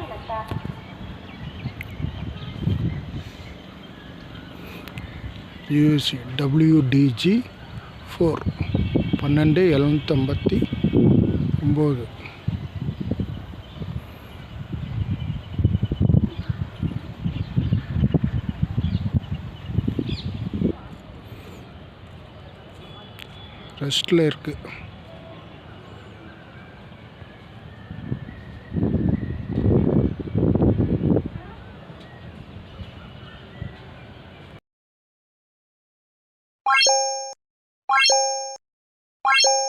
Running UC WDG four பன்னெண்டு எழுநூற்றம்பத்தி ஒம்பது. ரெஸ்ட்டில் இருக்குது you